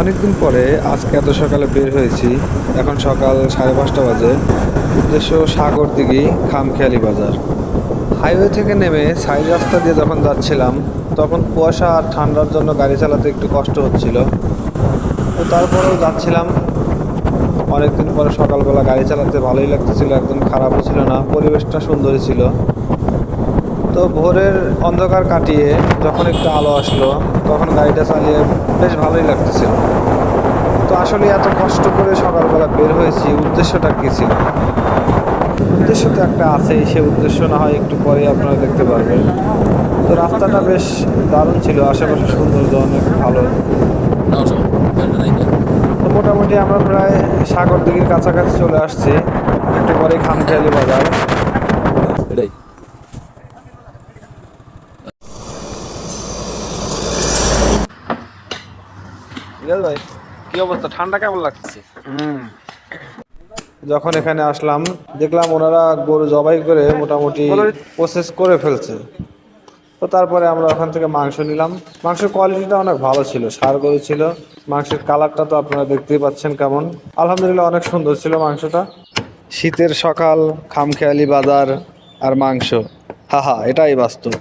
অনেকদিন পরে আজকে এত সকালে বের হয়েছি। এখন সকাল সাড়ে পাঁচটা বাজে। উদ্দেশ্য সাগর দিঘি, খামখেয়ালি বাজার। হাইওয়ে থেকে নেমে সাইড রাস্তা দিয়ে যখন যাচ্ছিলাম, তখন কুয়াশা আর ঠান্ডার জন্য গাড়ি চালাতে একটু কষ্ট হচ্ছিল। তো তারপরেও যাচ্ছিলাম। অনেকদিন পরে সকালবেলা গাড়ি চালাতে ভালোই লাগতেছিল, একদম খারাপও ছিল না, পরিবেশটা সুন্দরই ছিল। তো ভোরের অন্ধকার কাটিয়ে যখন একটু আলো আসলো, তখন গাড়িটা চালিয়ে বেশ ভালোই লাগতেছিল। তো আসলে এত কষ্ট করে সকালবেলা বের হয়েছি, উদ্দেশ্যটা কী ছিল? উদ্দেশ্য তো একটা আছেই, সে উদ্দেশ্য না হয় একটু পরে আপনারা দেখতে পারবেন। তো রাস্তাটা বেশ দারুণ ছিল, আশেপাশে সৌন্দর্য অনেক ভালো। তো মোটামুটি আমরা প্রায় সাগর দিঘির কাছাকাছি চলে আসছি, একটু পরে খামখেয়ালি বাজার। কি অবস্থা? ঠান্ডা কেমন লাগছে যখন এখানে আসলাম দেখলাম ওনারা গরু জবাই করে মোটামুটি প্রসেস করে ফেলছে। তো তারপরে আমরা ওখান থেকে মাংস নিলাম। মাংসের কোয়ালিটিটা অনেক ভালো ছিল সার গরু ছিল। মাংসের কালারটা তো আপনারা দেখতেই পাচ্ছেন কেমন। আলহামদুলিল্লাহ অনেক সুন্দর ছিল মাংসটা। শীতের সকাল খামখেয়ালি বাজার আর মাংস। হা হা এটাই বাস্তব।